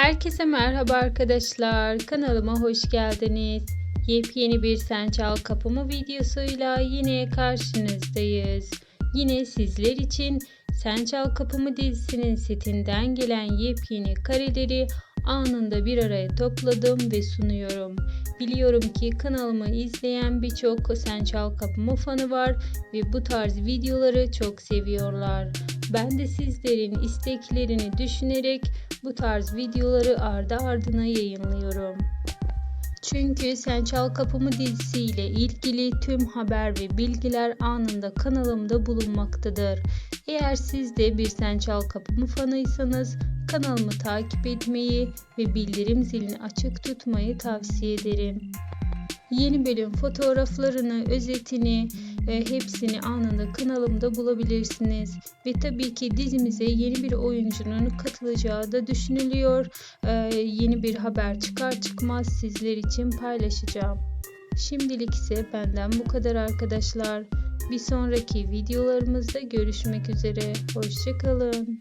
Herkese merhaba arkadaşlar. Kanalıma hoş geldiniz. Yepyeni bir Sen Çal Kapımı videosuyla yine karşınızdayız. Yine sizler için Sen Çal Kapımı dizisinin setinden gelen yepyeni kareleri anında bir araya topladım ve sunuyorum. Biliyorum ki kanalımı izleyen birçok Sen Çal Kapımı fanı var ve bu tarz videoları çok seviyorlar. Ben de sizlerin isteklerini düşünerek bu tarz videoları ardı ardına yayınlıyorum. Çünkü Sen Çal Kapımı dizisiyle ilgili tüm haber ve bilgiler anında kanalımda bulunmaktadır. Eğer siz de bir Sen Çal Kapımı fanıysanız kanalımı takip etmeyi ve bildirim zilini açık tutmayı tavsiye ederim. Yeni bölüm fotoğraflarını, özetini, hepsini anında kanalımda bulabilirsiniz. Ve tabii ki dizimize yeni bir oyuncunun katılacağı da düşünülüyor. E, yeni bir haber çıkar çıkmaz sizler için paylaşacağım. Şimdilik ise benden bu kadar arkadaşlar. Bir sonraki videolarımızda görüşmek üzere. Hoşçakalın.